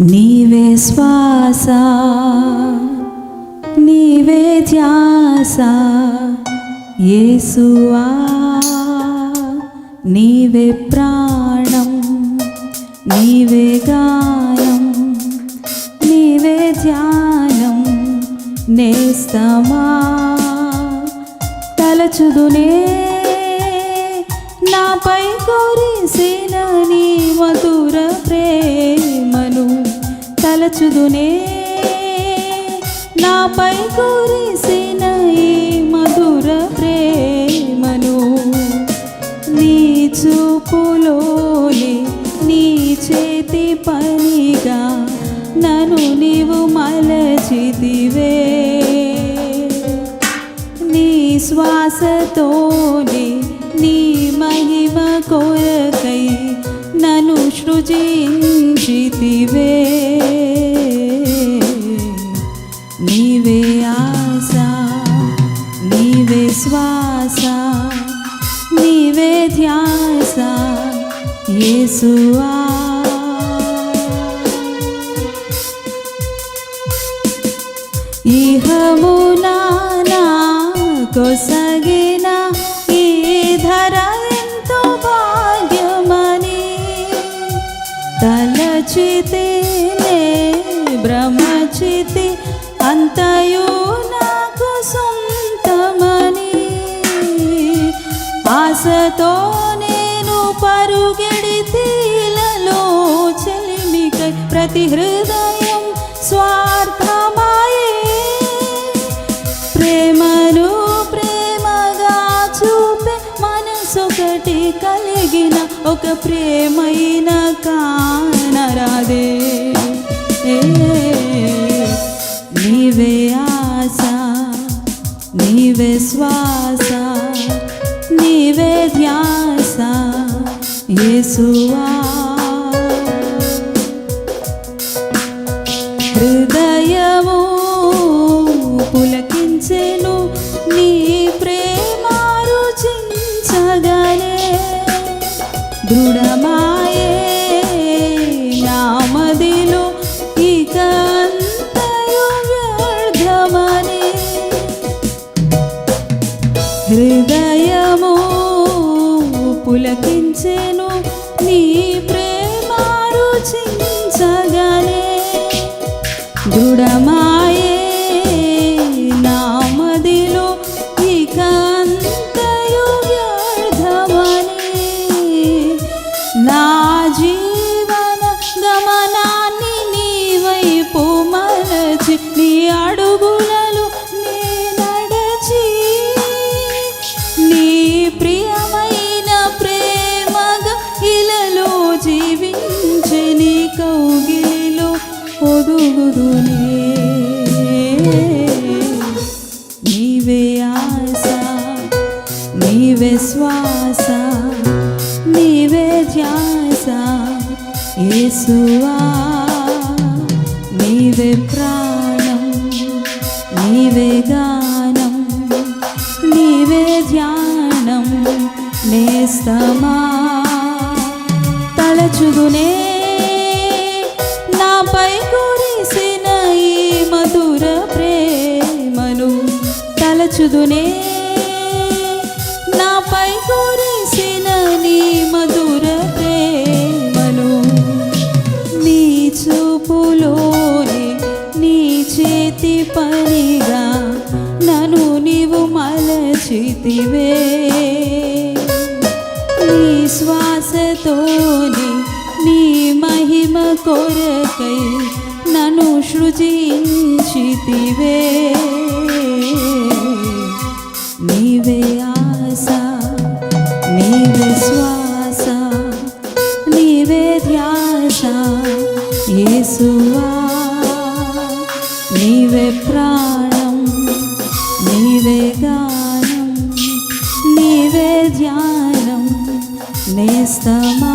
నీవే శ్వాస నీవే ధ్యాస యేసువా నీవే ప్రాణం నీవే గాయం నీవే ధ్యానం నేస్తమా తలచుదునే నాపై కోరిసిన నీ మగ తలచుదునే. నాపై కురిసిన ఈ మధుర ప్రేమను నీ చూపులోని నీ చేతి పనిగా నన్ను నీవు మలచిదివే నీ శ్వాసతోని నీ మహిమ కొరకై నన్ను సృజించితివే. విశ్వాస నీవే ధ్యాస యేసువా. ఇహమునా కొసగ ఆశతో నేను పరుగెడితీలలో చెలిమికై ప్రతి హృదయం స్వార్థమాయే. ప్రేమను ప్రేమగా చూపే మనసొకటి కలిగిన ఒక ప్రేమైన కానరాదే. నీవే ఆశ నీవే స్వా యేసువా. హృదయము పులకించెను నీ ప్రేమ రుచించగలే దృఢమాయే నడిపించేను నీ యేసువా నీవే ప్రాణం నీవే గానం నీవే ధ్యానం నేస్తమా తలచుదునే నాపై కురిసిన ఈ మధుర ప్రేమను తలచుదునే నీవు మలచితివే. నీ శ్వాసతోని నీ మహిమ కొరకై నన్ను సృజించితివే. నీవే ఆశ నీవే శ్వాస నీవే ధ్యాస యేసువా నీవే గానం నీవే ధ్యానం నేస్తమా